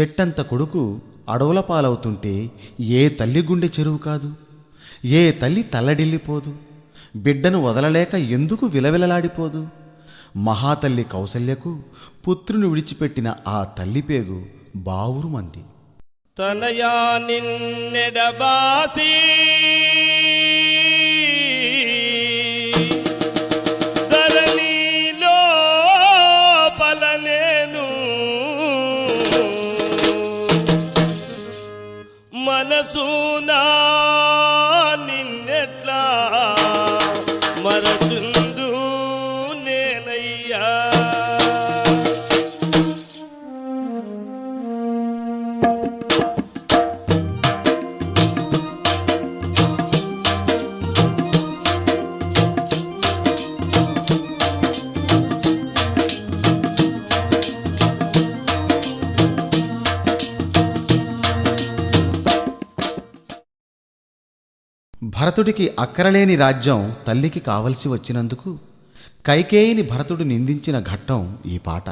చెట్టంత కొడుకు అడవుల పాలవుతుంటే ఏ తల్లి గుండె చెరువు కాదు? ఏ తల్లి తల్లడిల్లిపోదు? బిడ్డను వదలలేక ఎందుకు విలవిలలాడిపోదు? మహాతల్లి కౌసల్యకు పుత్రుని విడిచిపెట్టిన ఆ తల్లి పేగు బావురు మంది తనయా నిన్నెడబాసీ మనసునా నిన్నెట్లా మరచుందు నేనయ్యా భరతుడికి అక్కరలేని రాజ్యం తల్లికి కావలసి వచ్చినందుకు కైకేయిని భరతుడు నిందించిన ఘట్టం ఈ పాట.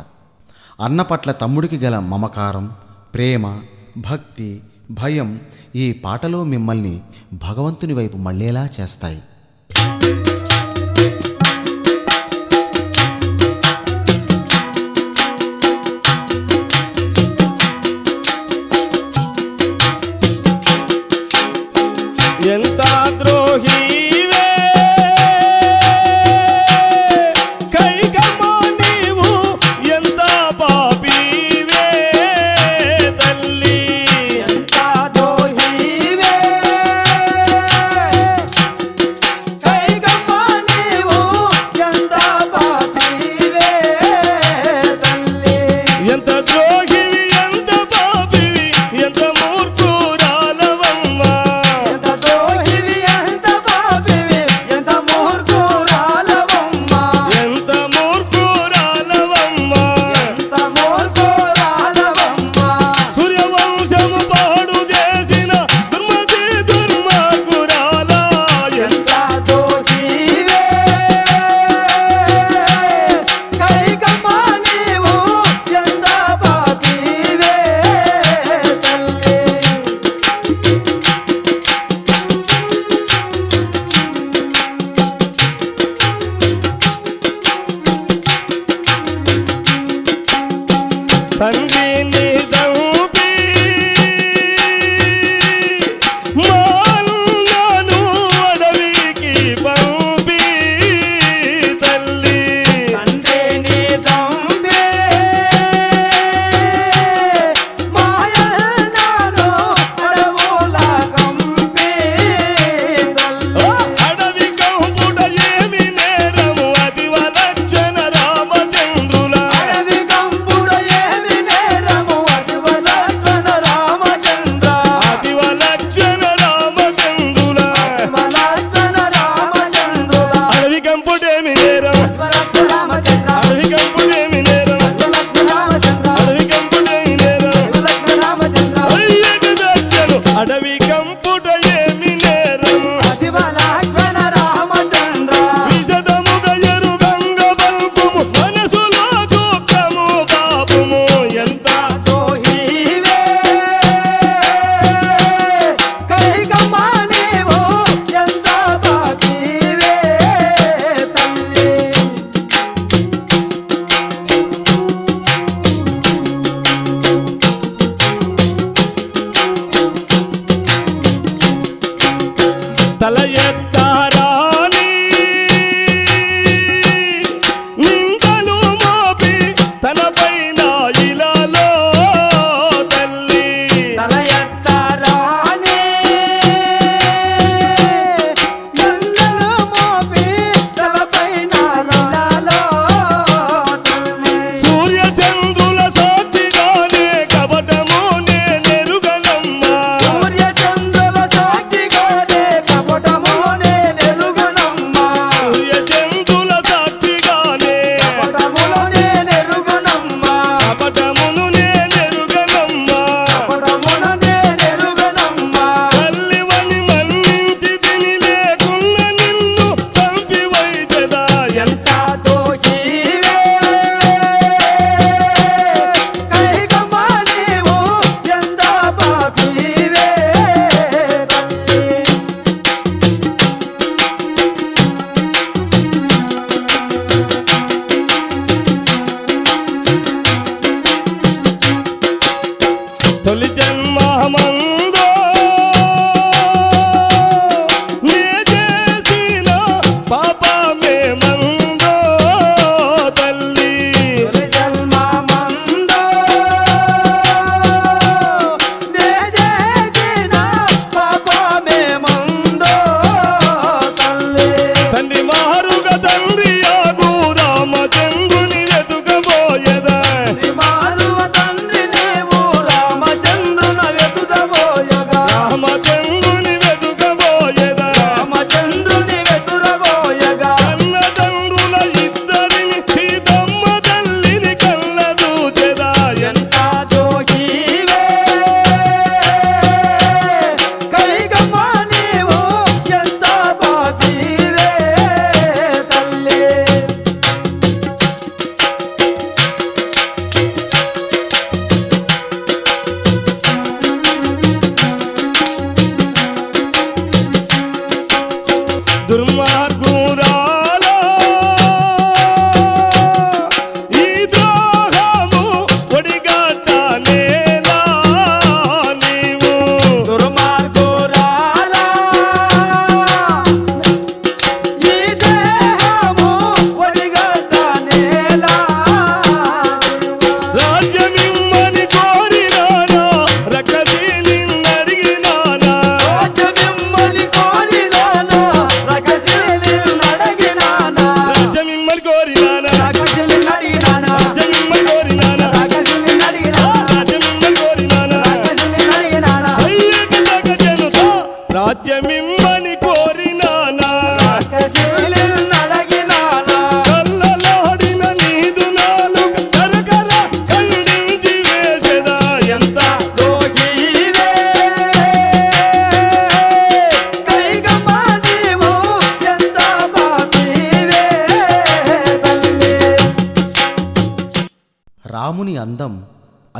అన్న పట్ల తమ్ముడికి గల మమకారం ప్రేమ భక్తి భయం ఈ పాటలో మిమ్మల్ని భగవంతుని వైపు మళ్ళేలా చేస్తాయి. name.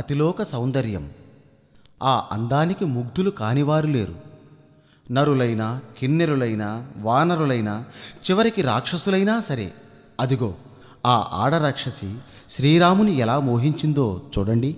అతిలోక సౌందర్యం. ఆ అందానికి ముగ్ధులు కానివారు లేరు. నరులైన కిన్నెరులైన వానరులైన చివరికి రాక్షసులైనా సరే. అదిగో ఆ ఆడరాక్షసి శ్రీరాముని ఎలా మోహించిందో చూడండి.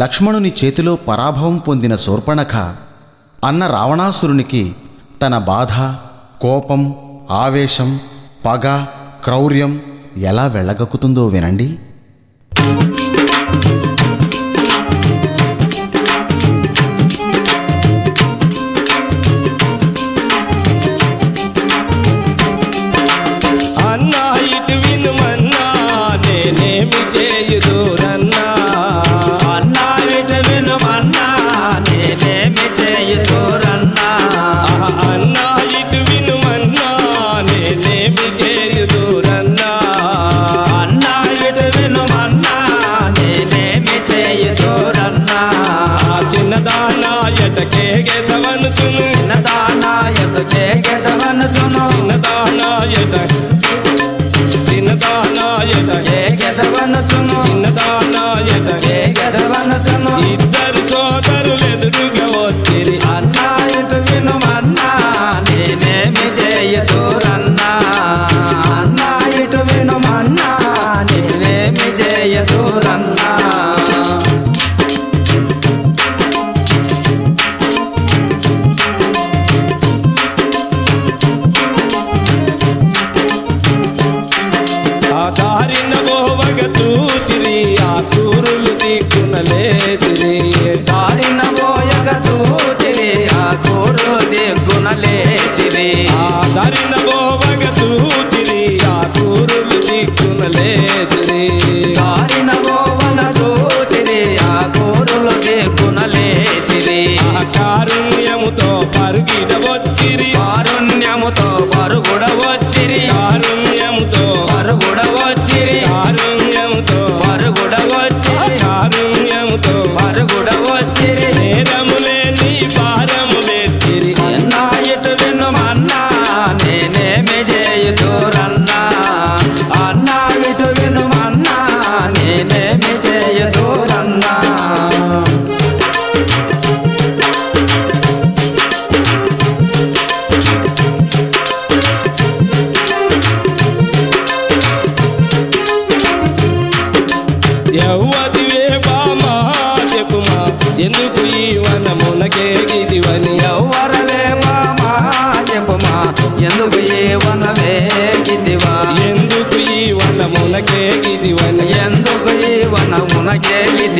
లక్ష్మణుని చేతిలో పరాభవం పొందిన శూర్పణఖ అన్న రావణాసురునికి తన బాధ కోపం ఆవేశం పగ క్రౌర్యం ఎలా వెళ్ళగక్కుతుందో వినండి. అన్నా ఇటు వినుమన్నా నేనేమి చేయుదురన్నా నేనేమి చేయుదురన్నా అన్నా ఇటు వినుమన్నా నేనేమి చేయుదురన్నా అన్నా ఇటు వినుమన్నా నేనేమి చేయుదురన్నా చిన్నదానా ఎటకే గెదవనుచును చిన్నదానా ఎదుకే గెదవనుచును పోవగ తూచిరి ఆ కూరులు దిక్కునలేచిరి దారిన పోయగ తూతిరి ఆ కూరు దిగ్గునలేసిరి ఆ దారిన పోవగ తూచిరి ఆ కూరులు దిక్కునలేచిరి దారిన పోవన తూచిరి ఆ కూరులు కారుణ్యముతో పరుగిడ చేయుదురన్నా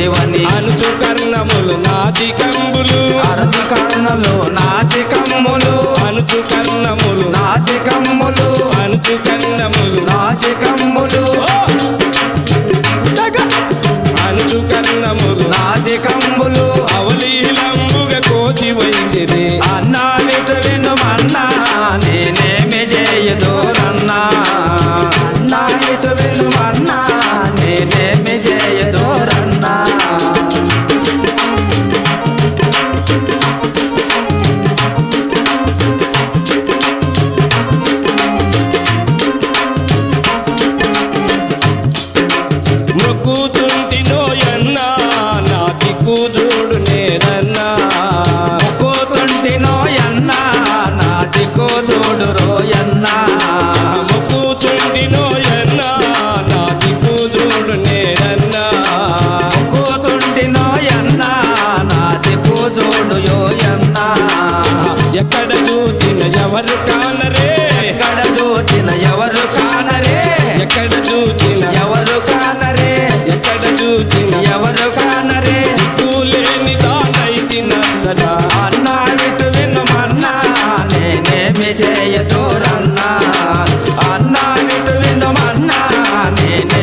గిదివని అనుచు కర్ణములు నాటి కంబులు. అరచు కర్ణలు నాచి కమ్ములు అనుచు కర్ణములు నాచి కమ్ములు అనుచు కర్ణములు. నాచి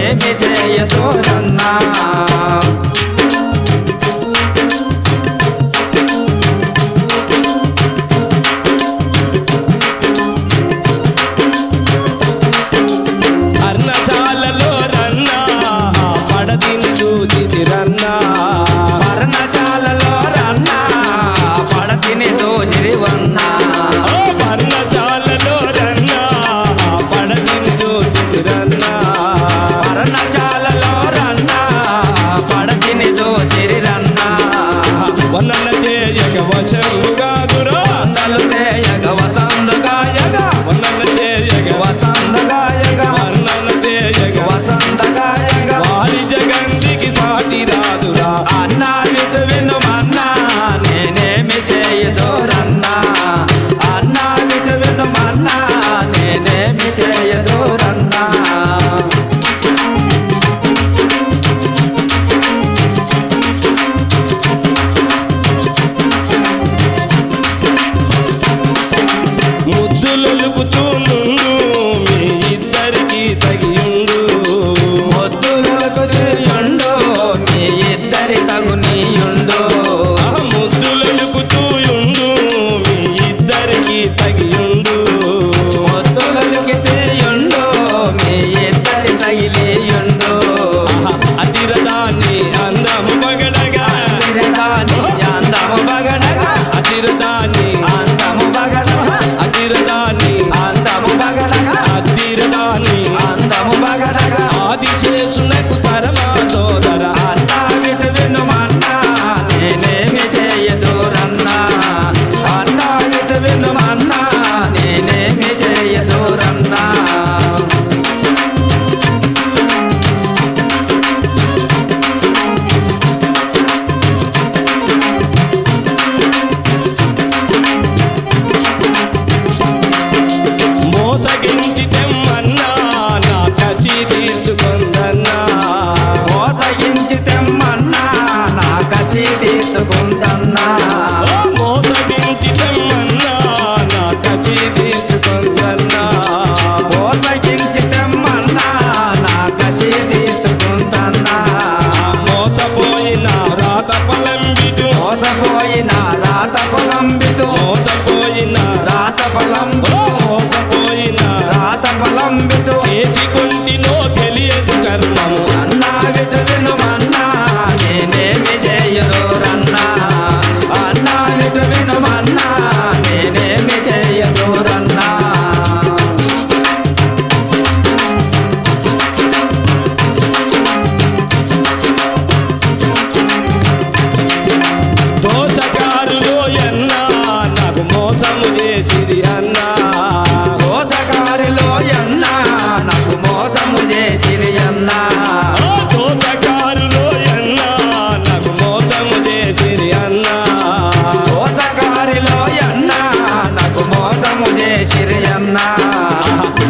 నేనేమి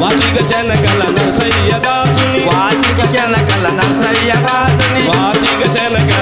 వాసిక చెనకల నరసయ్య దాసుని. వాసిక చెనకల నరసయ్య దాసుని. వాసిక చెనకల